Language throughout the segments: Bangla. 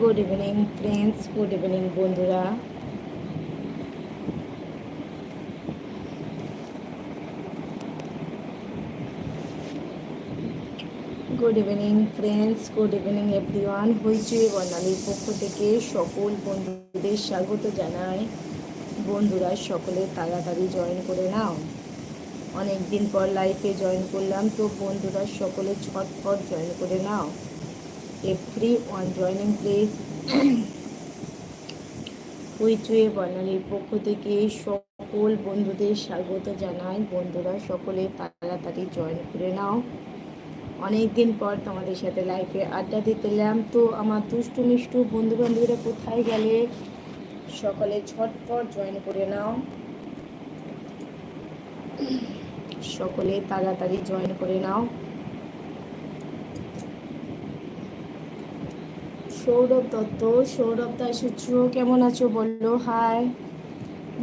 Good evening friends good evening বন্ধুরা good evening friends good evening everyone Hoichoi বর্ণালীর পক্ষ থেকে সকল বন্ধুদের স্বাগত জানাই। বন্ধুরা, সকলে তাড়াতাড়ি জয়েন করে নাও। অনেক দিন পর লাইফে জয়েন করলাম, তো বন্ধুরা, সকলে ছটফট জয়েন করে নাও। ওয়ান জয়নিং প্লিজ হইচুয়ে বর্ণালীর পক্ষ থেকে সকল বন্ধুদের স্বাগত জানাই। বন্ধুরা, সকলে তাড়াতাড়ি জয়েন করে নাও। অনেক দিন পর তোমাদের সাথে লাইফে আড্ডা দিতে এলাম। তো আমার দুষ্টু মিষ্টু বন্ধু বান্ধবীরা কোথায় গেলে? সকলে ঝটপট জয়েন করে নাও। সকলে তাড়াতাড়ি জয়েন করে নাও। সৌরভ দত্ত। সৌরভ দাস কেমন আছো বলল হাই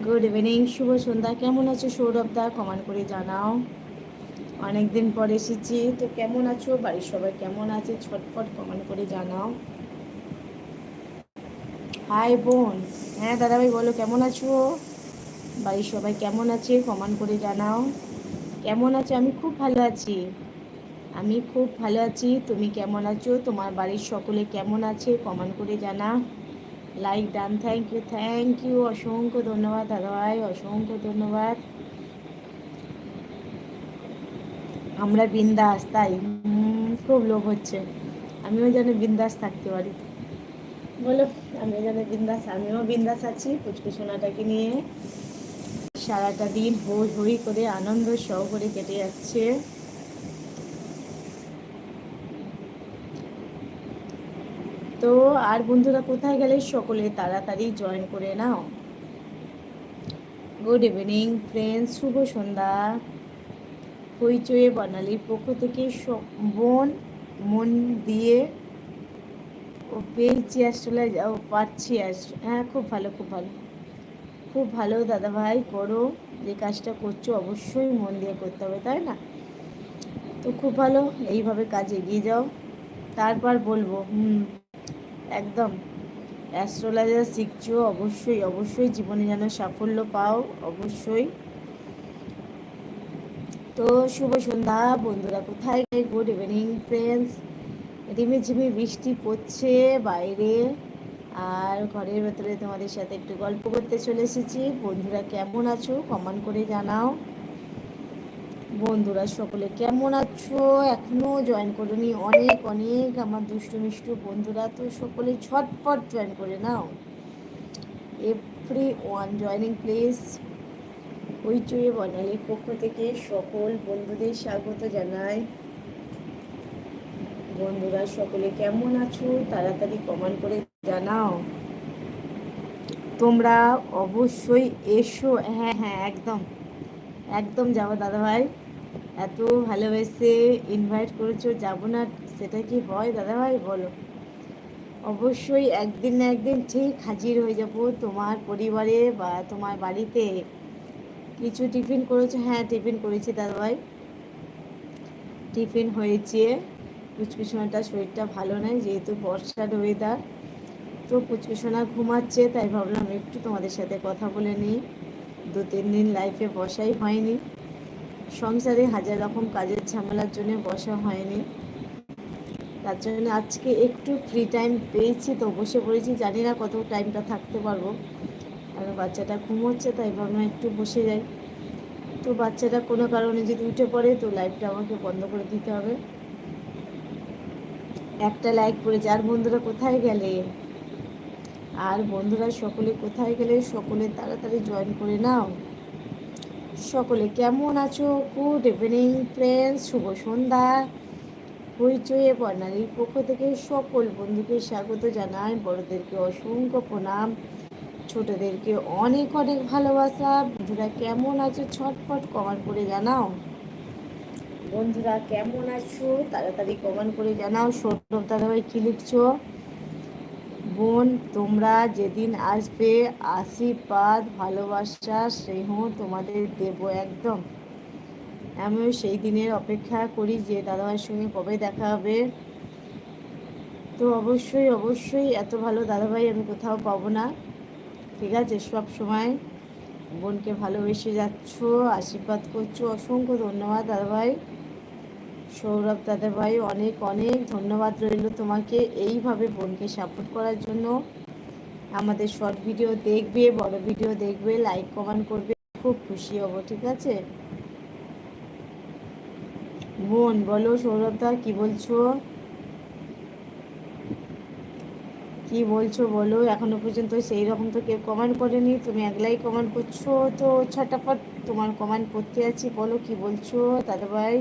গুড ইভিনিং শুভ সন্ধ্যা। কেমন আছো সৌরভ দা? কমেন্ট করে জানাও। অনেকদিন পর এসেছি। তো কেমন আছো? বাড়ির সবাই কেমন আছে? ছটফট কমেন্ট করে জানাও। হাই বোন। হ্যাঁ দাদাভাই, বলো, কেমন আছো? বাড়ির সবাই কেমন আছে? কমেন্ট করে জানাও। কেমন আছো? আমি খুব ভালো আছি। আমি খুব ভালো আছি, তুমি কেমন আছো? তোমার বাড়ির সকলে কেমন আছে? কমেন্ট করে জানা like done thank you thank you অসংখ্য ধন্যবাদ দাদাভাই অসংখ্য ধন্যবাদ। আমরা বিন্দাস, তাই? খুব লোভ হচ্ছে। আমিও যেন বিন্দাস থাকতে পারি। বলো, আমিও যেন বিন্দাস, আমিও বিন্দাস আছি পুচকুসোনাটাকে নিয়ে। সারাটা দিন হই হই করে আনন্দ সহকারে কেটে যাচ্ছে। তো আর বন্ধুরা কোথায় গেলে সকলে তাড়াতাড়ি জয়েন করে নাও? গুড ইভিনিং ফ্রেন্ডস শুভ সন্ধ্যা। হইচয়ে বর্ণালীর পক্ষ থেকে বোন মন দিয়ে ও পেয়েছি আসলে ও পারছি আস হ্যাঁ খুব ভালো খুব ভালো। খুব ভালো দাদা ভাই, করো। যে কাজটা করছ অবশ্যই মন দিয়ে করতে হবে, তাই না? তো খুব ভালো, এইভাবে কাজ এগিয়ে যাও। তারপর বলব, হুম একদম। অ্যাস্ট্রোলজার শিখছো, অবশ্যই অবশ্যই জীবনে যেন সাফল্য পাও, অবশ্যই। তো শুভ সন্ধ্যা, বন্ধুরা, কোথায় গুড ইভিনিং ফ্রেন্ডস রিমিঝিমি বৃষ্টি পড়ছে বাইরে, আর ঘরের ভেতরে তোমাদের সাথে একটু গল্প করতে চলে এসেছি। বন্ধুরা, কেমন আছো? কমেন্ট করে জানাও। বন্ধুরা সকলে কেমন আছো? এখনও জয়েন করনি। অনেক অনেক আমার দুষ্টু মিষ্টু বন্ধুরা, তো সকলে ঝটপট জয়েন করে নাও। Everyone joining please Hoichoi বনালির পক্ষ থেকে সকল বন্ধুদের স্বাগত জানাই। বন্ধুরা সকলে কেমন আছো? তাড়াতাড়ি কমেন্ট করে জানাও। তোমরা অবশ্যই এসো। হ্যাঁ হ্যাঁ একদম। একদম যাব দাদাভাই। এত ভালোবেসে ইনভাইট করেছ, যাব না, সেটা কি হয়? দাদাভাই, বলো। অবশ্যই একদিন না একদিন ঠিক হাজির হয়ে যাব। তোমার পরিবারে বা তোমার বাড়িতে কিছু টিফিন করেছ? হ্যাঁ টিফিন করেছি দাদাভাই। টিফিন হয়েছে। পুচকুসোনাটা শরীরটা ভালো নয় যেহেতু বর্ষার ওয়েদার তো পুচকুসোনা ঘুমাচ্ছে, তাই ভাবলাম একটু তোমাদের সাথে কথা বলে নিই। দু তিন দিন লাইফে বসাই হয়নি। সংসারে হাজার রকম কাজের ঝামেলার জন্য বসা হয়নি। তার জন্য আজকে একটু ফ্রি টাইম পেয়েছি, তো বসে পড়েছি। জানি না কত টাইমটা থাকতে পারব। আর বাচ্চাটা ঘুমোচ্ছে, তাই ভাবলাম একটু বসে যাই। তো বাচ্চাটা কোনো কারণে যদি উঠে পড়ে, তো লাইভটা আমাকে বন্ধ করে দিতে হবে। একটা লাইক করেছে, আর বন্ধুরা কোথায় গেলে? আর বন্ধুরা সকলে কোথায় গেলে, সকলে তাড়াতাড়ি জয়েন করে নাও। সকলে কেমন আছো? গুড ইভিনিং ফ্রেন্ডস শুভ সন্ধ্যা। হইচয়ে বর্ণালীর পক্ষ থেকে সকল বন্ধুকে স্বাগত জানাই। বড়দেরকে অসংখ্য প্রণাম। ছোটদেরকে অনেক অনেক ভালোবাসা। বন্ধুরা, কেমন আছো? ছটফট কমেন্ট করে জানাও। বন্ধুরা, কেমন আছো? তাড়াতাড়ি কমেন্ট করে জানাও। সৌরভ দাদাভাই, কি লিখছো? বোন, তোমরা যেদিন আসবে, আশীর্বাদ, ভালোবাসা, স্নেহ তোমাদের দেব একদম। আমিও সেই দিনের অপেক্ষা করি যে দাদাভাইয়ের সঙ্গে কবে দেখা হবে। তো অবশ্যই অবশ্যই এত ভালো দাদাভাই আমি কোথাও পাবো না। ঠিক আছে, সব সময় বোনকে ভালোবেসে যাচ্ছ, আশীর্বাদ করছ। অসংখ্য ধন্যবাদ দাদাভাই। সৌরভ দাদা ভাই, অনেক অনেক ধন্যবাদ রইল তোমাকে এইভাবে বোনকে সাপোর্ট করার জন্য। আমাদের শর্ট ভিডিও দেখবে, বড় ভিডিও দেখবে লাইক কমেন্ট করবে, খুব খুশি হব, ঠিক আছে? বোন, বলো সৌরভদা কি বলছো? কি বলছো বলো? এখনও পর্যন্ত সেই রকম তো কেউ কমেন্ট করেনি। তুমি একলাই কমেন্ট করছ, তো ছটাফট তোমার কমেন্ট করতে আছি। বলো কি বলছো দাদা ভাই?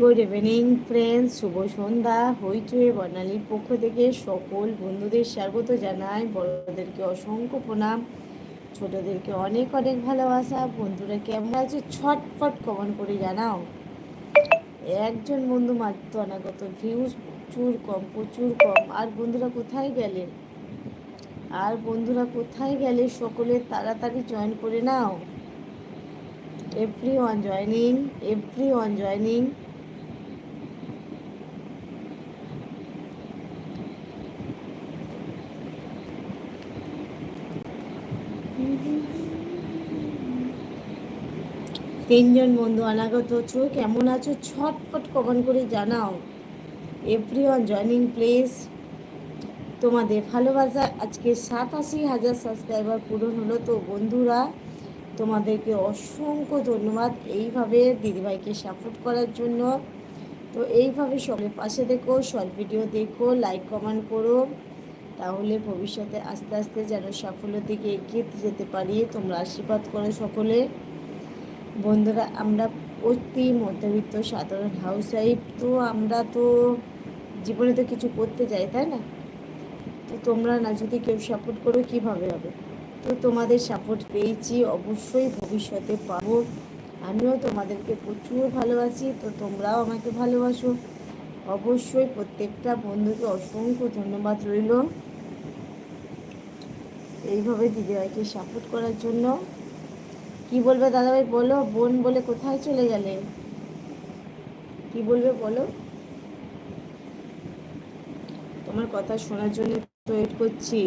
গুড ইভিনিং ফ্রেন্ডস শুভ সন্ধ্যা। হইচুয়ে বর্ণালীর পক্ষ থেকে সকল বন্ধুদের স্বাগত জানাই। বড়দেরকে অসংখ্য প্রণাম। ছোটদেরকে অনেক অনেক ভালোবাসা। বন্ধুরা, কেমন আছে? ছটফট কমন করে জানাও। একজন বন্ধু মাত্র অনাগত। ভিউজ প্রচুর কম প্রচুর কম। আর বন্ধুরা, কোথায় গেলে? আর বন্ধুরা, কোথায় গেলে? সকলে তাড়াতাড়ি জয়েন করে নাও। Everyone joining everyone joining তিনজন বন্ধু অনাগত আছো কেমন আছো? ছটফট কমেন্ট করে জানাও। এভরি ওয়ান জয়নিং প্লেস তোমাদের ভালোবাসা, আজকে সাতাশি হাজার সাবস্ক্রাইবার পূরণ হলো। তো বন্ধুরা, তোমাদেরকে অসংখ্য ধন্যবাদ এইভাবে দিদিভাইকে সাপোর্ট করার জন্য। তো এইভাবে সবাই পাশে দেখো শর্ট ভিডিও দেখো লাইক কমেন্ট করো। তাহলে ভবিষ্যতে আস্তে আস্তে যেন সাফল্যের দিকে এগিয়ে যেতে পারি। তোমরা আশীর্বাদ করো সকলে। বন্ধুরা, আমরা অতি মধ্যবিত্ত সাধারণ হাউস ওয়াইফ তো আমরা তো জীবনে তো কিছু করতে যাই, তাই না? তো তোমরা না যদি কেউ সাপোর্ট করো, কীভাবে হবে? তো তোমাদের সাপোর্ট পেয়েছি, অবশ্যই ভবিষ্যতে পাবো। আমিও তোমাদেরকে প্রচুর ভালোবাসি, তো তোমরাও আমাকে ভালোবাসো। অবশ্যই প্রত্যেকটা বন্ধুকে অসংখ্য ধন্যবাদ রইল। এইভাবে দিদিভাইকে সাপোর্ট করার জন্য। কি বলবে দাদাভাই বলো? বোন বলে কোথায় চলে গেলে? কি বলবে বলো? তোমার কথা শোনার জন্য ওয়েট করছি।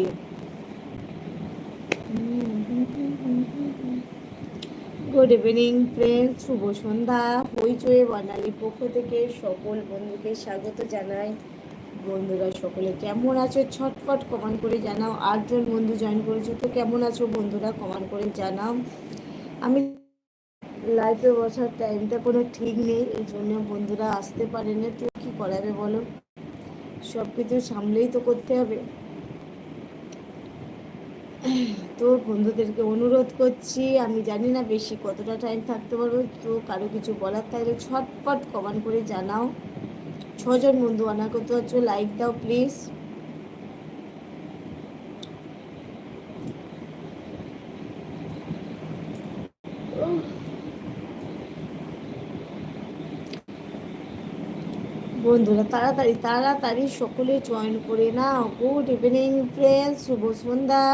গুড ইভিনিং ফ্রেন্ড শুভ সন্ধ্যা। হইচয়ে বর্ণালী পক্ষ থেকে সকল বন্ধুকে স্বাগত জানাই। বন্ধুরা, সকলে কেমন আছো? ছটফট কমান করে জানাও। আটজন বন্ধু জয়েন করেছ, তো কেমন আছো বন্ধুরা? কমান করে জানাও। আমি লাইফে বসার টাইমটা কোনো ঠিক নেই, এই জন্য বন্ধুরা আসতে পারে না। তো কী করাবে বলো? সব কিছু সামলেই তো করতে হবে। তো বন্ধুদেরকে অনুরোধ করছি, আমি জানি না বেশি কতটা টাইম থাকতে পারব, তো কারও কিছু বলার থাকলে ছটপট কমান করে জানাও। ছজন বন্ধু আনা করতে পারছ লাইক দাও প্লিজ বন্ধুরা, তাড়াতাড়ি তাড়াতাড়ি সকলে জয়েন করে নাও। গুড ইভিনিং ফ্রেন্ডস শুভ সন্ধ্যা।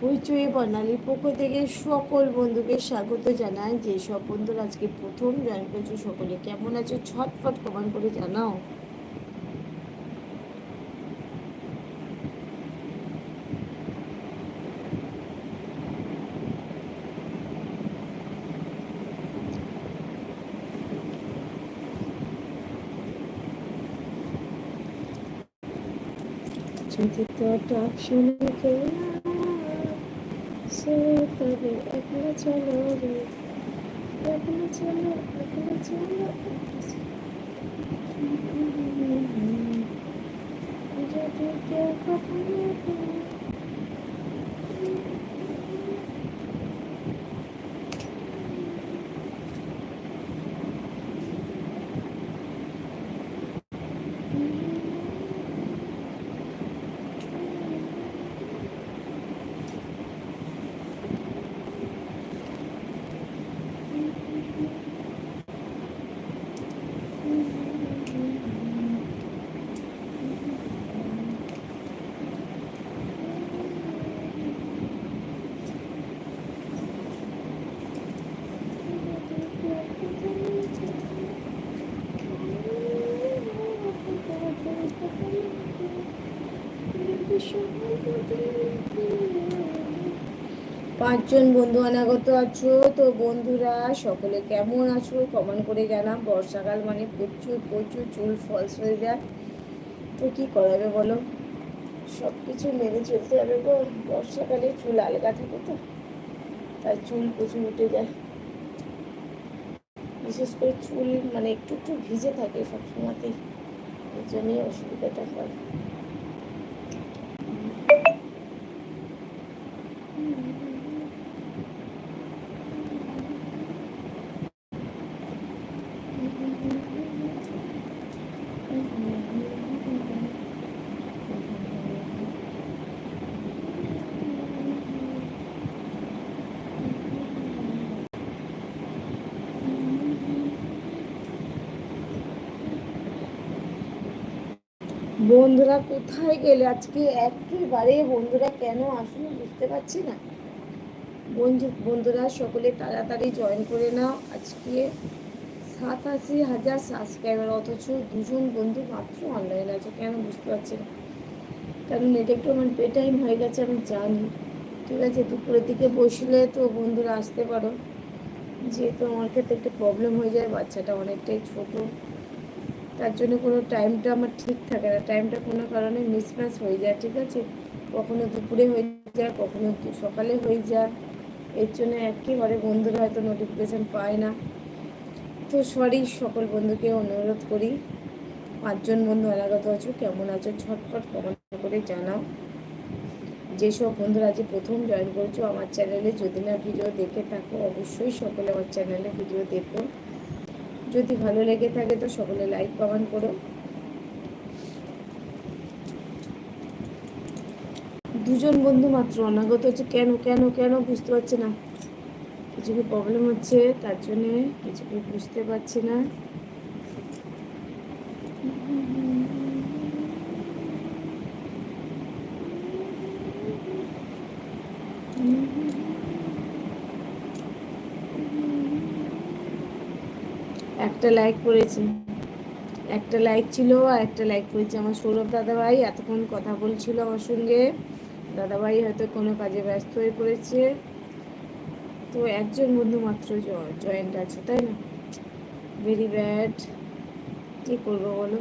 হুইচুই বর্ণালীর পক্ষ থেকে সকল বন্ধুকে স্বাগত জানাই। যেসব বন্ধুরা আজকে প্রথম জয়েন করেছ সকলে কেমন আছে, ছটফট কমান করে জানাও। যদি ডাক শুনে কেউ সে তবে একলা চলো রে। একলা চলো একলা চলো। যদি কেউ কখনো পাঁচজন বন্ধু অনাগত আছো? তো বন্ধুরা, সকলে কেমন আছো? কমেন্ট করে জানা বর্ষাকাল মানে প্রচুর প্রচুর চুল ফলস হয়ে যায়। তো কি করাবে বলো? সব কিছু মেনে চলতে হবে গো। বর্ষাকালে চুল আলগা থাকে তো, তাই চুল প্রচুর উঠে যায়। বিশেষ করে চুল মানে একটু একটু ভিজে থাকে সবসময়তেই। এই জন্যই অসুবিধাটা হয়। বন্ধুরা কোথায় গেলে? আজকে একেবারে বন্ধুরা কেন আসুন বুঝতে পারছি না। বন্ধু, বন্ধুরা সকলে তাড়াতাড়ি জয়েন করে নাও। আজকে সাতাশি হাজার সাবস্ক্রাইবার অথচ দুজন বন্ধু মাত্র অনলাইন আছে। কেন বুঝতে পারছি না। কারণ এটা একটু আমার পে টাইম হয়ে গেছে, আমি জানি। ঠিক আছে, দুপুরের দিকে বসলে তো বন্ধুরা আসতে পারো। যেহেতু আমার ক্ষেত্রে একটু প্রবলেম হয়ে যায়, বাচ্চাটা অনেকটাই ছোটো। তার জন্য কোনো টাইমটা আমার ঠিক থাকে না। টাইমটা কোনো কারণে মিসম্যাচ হয়ে যায়, ঠিক আছে? কখনো দুপুরে হয়ে যায়, কখনো সকালে হয়ে যায়। এর জন্য একেবারে বন্ধুরা হয়তো নোটিফিকেশান পায় না। তো সরি সকল বন্ধুকে অনুরোধ করি। পাঁচজন বন্ধু অনাগত আছো, কেমন আছো? ছটফট কমেন্ট করে জানাও। যেসব বন্ধুরা আজ প্রথম জয়েন করছ, আমার চ্যানেলে যদি না ভিডিও দেখে থাকো, অবশ্যই সকলে আমার চ্যানেলে ভিডিও দেখো। যদি ভালো লেগে থাকে তো সকলে লাইক কমেন্ট করো। দুজন বন্ধু মাত্র, অনাগত হচ্ছে কেন কেন কেন বুঝতে পারছে না। কিছু কি প্রবলেম হচ্ছে? তার জন্যে কিছু কি বুঝতে পারছি না। একটা লাইক করেছি। একটা লাইক ছিল আর একটা লাইক করেছি আমার সৌরভ দাদাভাই। এতক্ষণ কথা বলছিল আমার সঙ্গে। দাদাভাই হয়তো কোনো কাজে ব্যস্ত হয়ে পড়েছে। তো একজন বন্ধু মাত্র জয়েন্ট আছে, তাই না? ভেরি ব্যাড কী করব বলো?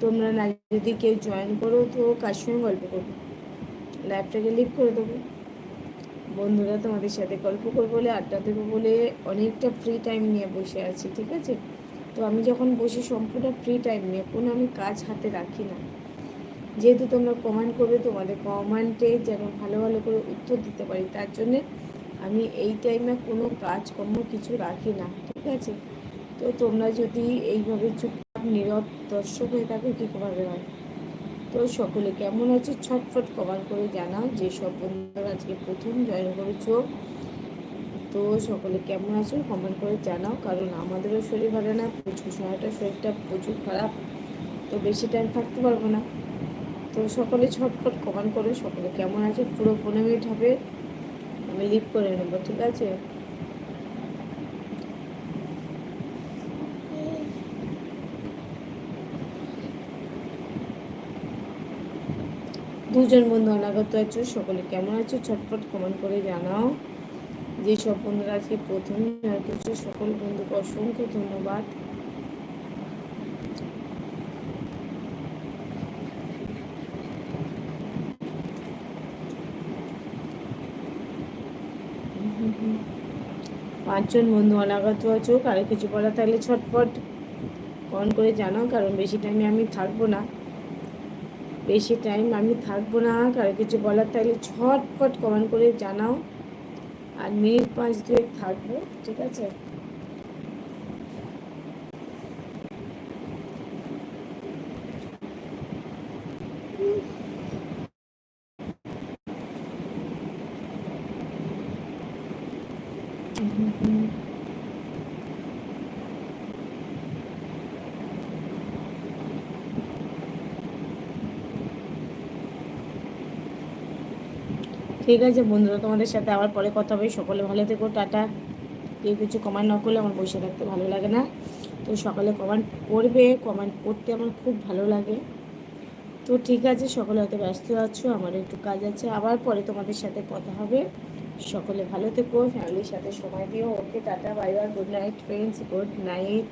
তোমরা না যদি কেউ জয়েন করো তো কার সঙ্গে গল্প করব? লাইফটাকে লিভ করে দেবো। বন্ধুরা তোমাদের সাথে গল্প করব বলে আড্ডা দেবো বলে অনেকটা ফ্রি টাইম নিয়ে বসে আছি, ঠিক আছে? তো আমি যখন বসে সম্পূর্ণ ফ্রি টাইম নিয়ে, কোনো আমি কাজ হাতে রাখি না। যেহেতু তোমরা কমান্ড করবে, তোমাদের কমেন্টে যেন ভালো ভালো করে উত্তর দিতে পারি, তার জন্যে আমি এই টাইমে কোনো কাজকর্ম কিছু রাখি না, ঠিক আছে? তো তোমরা যদি এইভাবে চুপচাপ, নীরব, দর্শক হয়ে থাকো, কী করে হয়? তো সকলে কেমন আছে? ছটফট কভার করে জানাও যেসব বন্ধুরা আজকে প্রথম জয়েন করেছ। তো সকলে কেমন আছো? কমেন্ট করে জানাও, কারণ আমাদেরও শরীর ভালো না, প্রচুর সময়টা শরীরটা প্রচুর খারাপ, তো বেশি টাইম থাকতে পারব না। তো সকলে ছটফট কমেন্ট করে, সকলে কেমন আছে? পুরো পনেরো মিনিট হবে। আমি লিভ করে নেব, ঠিক আছে? দুজন বন্ধু অনাগত আছো, সকলে কেমন আছো? ছটফট কমেন্ট করে জানাও। যেসব বন্ধুরা আজকে প্রথমে করছে, সকল বন্ধুকে অসংখ্য ধন্যবাদ। পাঁচজন বন্ধু অনাগত আছো, কারও কিছু বলা থাকলে ছটফট কন করে জানাও, কারণ বেশি টাইমে আমি থাকব না। বেশি টাইম আমি থাকব না কারও কিছু বলার থাকলে ঝটপট কমেন্ট করে জানাও। আর মিনিট পাঁচ দুয়েক থাকব, ঠিক আছে? ঠিক আছে বন্ধুরা, তোমাদের সাথে আবার পরে কথা হবে। সকলে ভালো থেকো, টাটা। কেউ কিছু কমেন্ট না করলে আমার বসে থাকতে ভালো লাগে না। তো সকালে কমেন্ট করবে কমেন্ট করতে আমার খুব ভালো লাগে। তো ঠিক আছে, সকলে হয়তো ব্যস্ত আছো আমার একটু কাজ আছে। আবার পরে তোমাদের সাথে কথা হবে। সকলে ভালো থেকো ফ্যামিলির সাথে সময় দিও। Okay tata bye bye good night friends good night